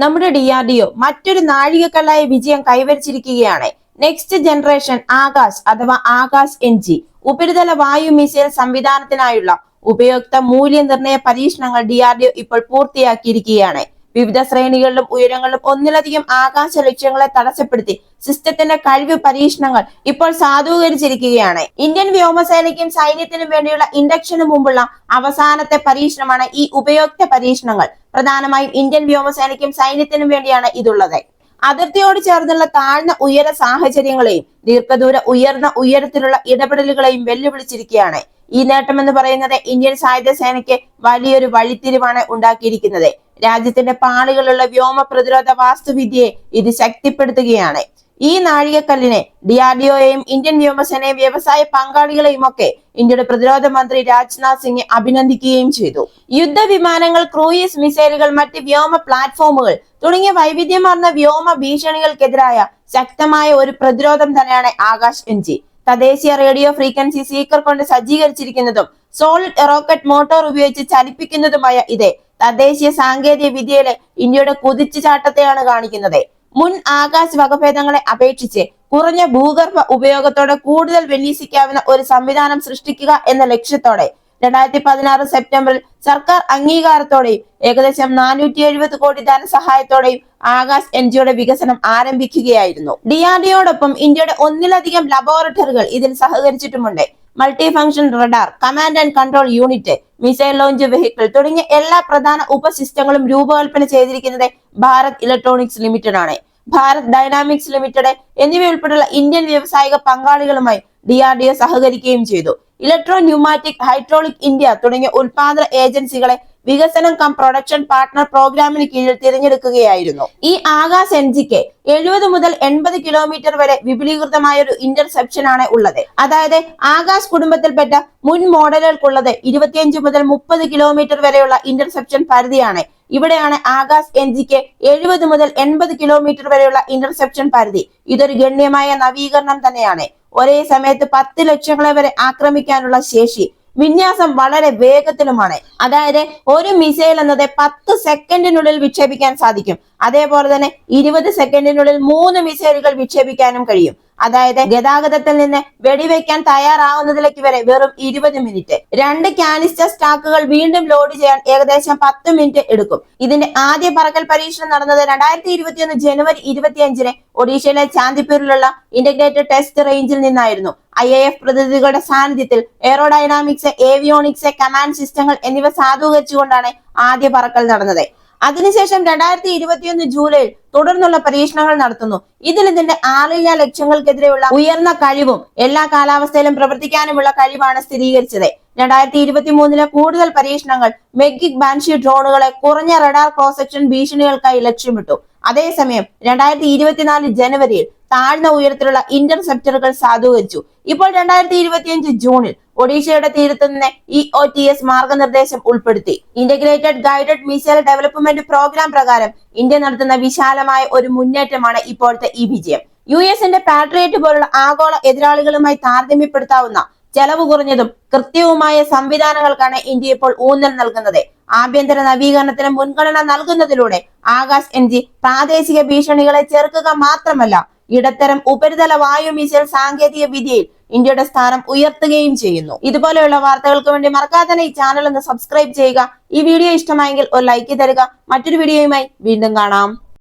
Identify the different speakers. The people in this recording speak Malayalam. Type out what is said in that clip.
Speaker 1: നമ്മുടെ ഡി ആർ ഡി ഒ മറ്റൊരു നാഴികക്കല്ലായ വിജയം കൈവരിച്ചിരിക്കുകയാണ്. നെക്സ്റ്റ് ജനറേഷൻ ആകാശ് അഥവാ ആകാശ് എൻ ജി. ഉപരിതല വായു മിസൈൽ സംവിധാനത്തിനായുള്ള ഉപയോക്ത മൂല്യനിർണയ പരീക്ഷണങ്ങൾ ഡി ആർ ഡി ഒ ഇപ്പോൾ പൂർത്തിയാക്കിയിരിക്കുകയാണ്. വിവിധ ശ്രേണികളിലും ഉയരങ്ങളിലും ഒന്നിലധികം ആകാശ ലക്ഷ്യങ്ങളെ തടസ്സപ്പെടുത്തി സിസ്റ്റത്തിന്റെ കഴിവ് പരീക്ഷണങ്ങൾ ഇപ്പോൾ സാധൂകരിച്ചിരിക്കുകയാണ്. ഇന്ത്യൻ വ്യോമസേനയ്ക്കും സൈന്യത്തിനും വേണ്ടിയുള്ള ഇൻഡക്ഷന് മുമ്പുള്ള അവസാനത്തെ പരീക്ഷണമാണ് ഈ ഉപയോക്ത പരീക്ഷണങ്ങൾ. പ്രധാനമായും ഇന്ത്യൻ വ്യോമസേനയ്ക്കും സൈന്യത്തിനും വേണ്ടിയാണ് ഇതുള്ളത്. അതിർത്തിയോട് ചേർന്നുള്ള താഴ്ന്ന ഉയര സാഹചര്യങ്ങളെയും ദീർഘദൂര ഉയർന്ന ഉയരത്തിലുള്ള ഇടപെടലുകളെയും വെല്ലുവിളിച്ചിരിക്കുകയാണ്. ഈ നേട്ടം എന്ന് പറയുന്നത് ഇന്ത്യൻ സായുധ സേനയ്ക്ക് വലിയൊരു വഴിത്തിരിവാണ് ഉണ്ടാക്കിയിരിക്കുന്നത്. രാജ്യത്തിന്റെ പാളികളുള്ള വ്യോമ പ്രതിരോധ വാസ്തുവിദ്യയെ ഇത് ശക്തിപ്പെടുത്തുകയാണ്. ഈ നാഴികക്കല്ലിനെ ഡി ആർ ഡി ഒയെയും ഇന്ത്യൻ വ്യോമസേനയും വ്യവസായ പങ്കാളികളെയും ഒക്കെ ഇന്ത്യയുടെ പ്രതിരോധ മന്ത്രി രാജ്നാഥ് സിംഗ് അഭിനന്ദിക്കുകയും ചെയ്തു. യുദ്ധവിമാനങ്ങൾ ക്രൂയിസ് മിസൈലുകൾ മറ്റ് വ്യോമ പ്ലാറ്റ്ഫോമുകൾ തുടങ്ങിയ വൈവിധ്യമാർന്ന വ്യോമ ഭീഷണികൾക്കെതിരായ ശക്തമായ ഒരു പ്രതിരോധം തന്നെയാണ് ആകാശ് എൻ ജി. തദ്ദേശീയ റേഡിയോ ഫ്രീക്വൻസി സീക്കർ കൊണ്ട് സജ്ജീകരിച്ചിരിക്കുന്നതും സോളിഡ് റോക്കറ്റ് മോട്ടോർ ഉപയോഗിച്ച് ചലിപ്പിക്കുന്നതുമായ ഇത് തദ്ദേശീയ സാങ്കേതിക വിദ്യയിലെ ഇന്ത്യയുടെ കുതിച്ചുചാട്ടത്തെയാണ് കാണിക്കുന്നത്. മുൻ ആകാശ വകഭേദങ്ങളെ അപേക്ഷിച്ച് കുറഞ്ഞ ഭൂഗർഭ ഉപയോഗത്തോടെ കൂടുതൽ വിന്യസിക്കാവുന്ന ഒരു സംവിധാനം സൃഷ്ടിക്കുക എന്ന ലക്ഷ്യത്തോടെ രണ്ടായിരത്തി പതിനാറ് സെപ്റ്റംബറിൽ സർക്കാർ അംഗീകാരത്തോടെയും ഏകദേശം നാനൂറ്റി എഴുപത് കോടി ധനസഹായത്തോടെയും ആകാശ് എൻ ജിയുടെ വികസനം ആരംഭിക്കുകയായിരുന്നു. ഡി ആർ ഡിയോടൊപ്പം ഇന്ത്യയുടെ ഒന്നിലധികം ലബോറട്ടറികൾ ഇതിൽ സഹകരിച്ചിട്ടുമുണ്ട്. Multi function radar command and control unit missile launch vehicle തുടങ്ങിയ എല്ലാ പ്രധാന ഉപസിസ്റ്റങ്ങളും രൂപകൽപ്പന ചെയ്തിരിക്കുന്നത് ഭാരത് ഇലക്ട്രോണിക്സ് ലിമിറ്റഡ് ആണ്. ഭാരത് ഡൈനാമിക്സ് ലിമിറ്റഡ് എന്നിവയുൾപ്പെടെയുള്ള ഇന്ത്യൻ വ്യവസായിക പങ്കാളികളുമായി ഡി ആർ ഡി ഒ സഹകരിക്കുകയും ചെയ്തു. ഇലക്ട്രോ ന്യൂമാറ്റിക് ഹൈഡ്രോളിക് ഇന്ത്യ തുടങ്ങിയ ഉൽപാദന ഏജൻസികളെ വികസനം കം പ്രൊഡക്ഷൻ പാർട്ട്ണർ പ്രോഗ്രാമിന് കീഴിൽ തിരഞ്ഞെടുക്കുകയായിരുന്നു. ഈ ആകാശ് എൻ ജിക്ക് എഴുപത് മുതൽ എൺപത് കിലോമീറ്റർ വരെ വിപുലീകൃതമായ ഒരു ഇന്റർസെപ്ഷൻ ആണ് ഉള്ളത്. അതായത് ആകാശ് കുടുംബത്തിൽപ്പെട്ട മുൻ മോഡലുകൾക്കുള്ളത് ഇരുപത്തിയഞ്ച് മുതൽ മുപ്പത് കിലോമീറ്റർ വരെയുള്ള ഇന്റർസെപ്ഷൻ പരിധിയാണ്. ഇവിടെയാണ് ആകാശ് എൻ ജിക്ക് എഴുപത് മുതൽ എൺപത് കിലോമീറ്റർ വരെയുള്ള ഇന്റർസെപ്ഷൻ പരിധി. ഇതൊരു ഗണ്യമായ നവീകരണം തന്നെയാണ്. ഒരേ സമയത്ത് പത്ത് ലക്ഷങ്ങളെ വരെ ആക്രമിക്കാനുള്ള ശേഷി വിന്യാസം വളരെ വേഗത്തിലുമാണ്. അതായത് ഒരു മിസൈൽ എന്നത് പത്ത് സെക്കൻഡിനുള്ളിൽ വിക്ഷേപിക്കാൻ സാധിക്കും. അതേപോലെ തന്നെ ഇരുപത് സെക്കൻഡിനുള്ളിൽ മൂന്ന് മിസൈലുകൾ വിക്ഷേപിക്കാനും കഴിയും. അതായത് ഗതാഗതത്തിൽ നിന്ന് വെടിവെക്കാൻ തയ്യാറാവുന്നതിലേക്ക് വരെ വെറും ഇരുപത് മിനിറ്റ്. രണ്ട് കാനിസ്റ്റർ സ്റ്റാക്കുകൾ വീണ്ടും ലോഡ് ചെയ്യാൻ ഏകദേശം പത്ത് മിനിറ്റ് എടുക്കും. ഇതിന്റെ ആദ്യ പറക്കൽ പരീക്ഷണം നടന്നത് രണ്ടായിരത്തി ഇരുപത്തിയൊന്ന് ജനുവരി ഇരുപത്തിയഞ്ചിന് ഒഡീഷയിലെ ചാന്ദിപ്പൂരിലുള്ള ഇന്റഗ്രേറ്റഡ് ടെസ്റ്റ് റേഞ്ചിൽ നിന്നായിരുന്നു. ഐ എ എഫ് പ്രതിനിധികളുടെ സാന്നിധ്യത്തിൽ എയറോഡൈനാമിക്സ് ഏവിയോണിക്സ് കമാൻഡ് സിസ്റ്റങ്ങൾ എന്നിവ സാധൂകരിച്ചുകൊണ്ടാണ് ആദ്യ പറക്കൽ നടന്നത്. അതിനുശേഷം രണ്ടായിരത്തി ഇരുപത്തിയൊന്ന് ജൂലൈയിൽ തുടർന്നുള്ള പരീക്ഷണങ്ങൾ നടത്തുന്നു. ഇതിൽ ഇതിന്റെ ആളില്ല ലക്ഷ്യങ്ങൾക്കെതിരെയുള്ള ഉയർന്ന കഴിവും എല്ലാ കാലാവസ്ഥയിലും പ്രവർത്തിക്കാനുമുള്ള കഴിവാണ് സ്ഥിരീകരിച്ചത്. രണ്ടായിരത്തി ഇരുപത്തി മൂന്നിലെ കൂടുതൽ പരീക്ഷണങ്ങൾ മെഗിക് ബാൻഷി ഡ്രോണുകളെ കുറഞ്ഞ റഡാർ ക്രോസ് സെക്ഷൻ ഭീഷണികൾക്കായി ലക്ഷ്യമിട്ടു. അതേസമയം രണ്ടായിരത്തി ഇരുപത്തിനാല് ജനുവരിയിൽ താഴ്ന്ന ഉയരത്തിലുള്ള ഇന്റർസെപ്റ്ററുകൾ സാധൂകരിച്ചു. ഇപ്പോൾ രണ്ടായിരത്തി ഇരുപത്തിയഞ്ച് ജൂണിൽ ഒഡീഷയുടെ തീരത്ത് നിന്ന് ഇ ഒ ടി എസ് മാർഗനിർദ്ദേശം ഉൾപ്പെടുത്തി. Integrated guided missile development program പ്രകാരം ഇന്ത്യ നടത്തുന്ന വിശാലമായ ഒരു മുന്നേറ്റമാണ് ഇപ്പോഴത്തെ ഈ വിജയം. യു എസിന്റെ പാട്രിയറ്റ് പോലുള്ള ആഗോള എതിരാളികളുമായി താരതമ്യപ്പെടുത്താവുന്ന ചെലവ് കുറഞ്ഞതും കൃത്യവുമായ സംവിധാനങ്ങൾക്കാണ് ഇന്ത്യ ഇപ്പോൾ ഊന്നൽ നൽകുന്നത്. ആഭ്യന്തര നവീകരണത്തിന് മുൻഗണന നൽകുന്നതിലൂടെ ആകാശ് എൻ ജി പ്രാദേശിക ഭീഷണികളെ ചെറുക്കുക മാത്രമല്ല ഇടത്തരം ഉപരിതല വായു മിസൈൽ സാങ്കേതിക വിദ്യയിൽ ഇന്ത്യയുടെ സ്ഥാനം ഉയർത്തുകയും ചെയ്യുന്നു. ഇതുപോലെയുള്ള വാർത്തകൾക്ക് വേണ്ടി മറക്കാതെ ഈ ചാനൽ ഒന്ന് സബ്സ്ക്രൈബ് ചെയ്യുക. ഈ വീഡിയോ ഇഷ്ടമായെങ്കിൽ ഒരു ലൈക്ക് തരിക. മറ്റൊരു വീഡിയോയുമായി വീണ്ടും കാണാം.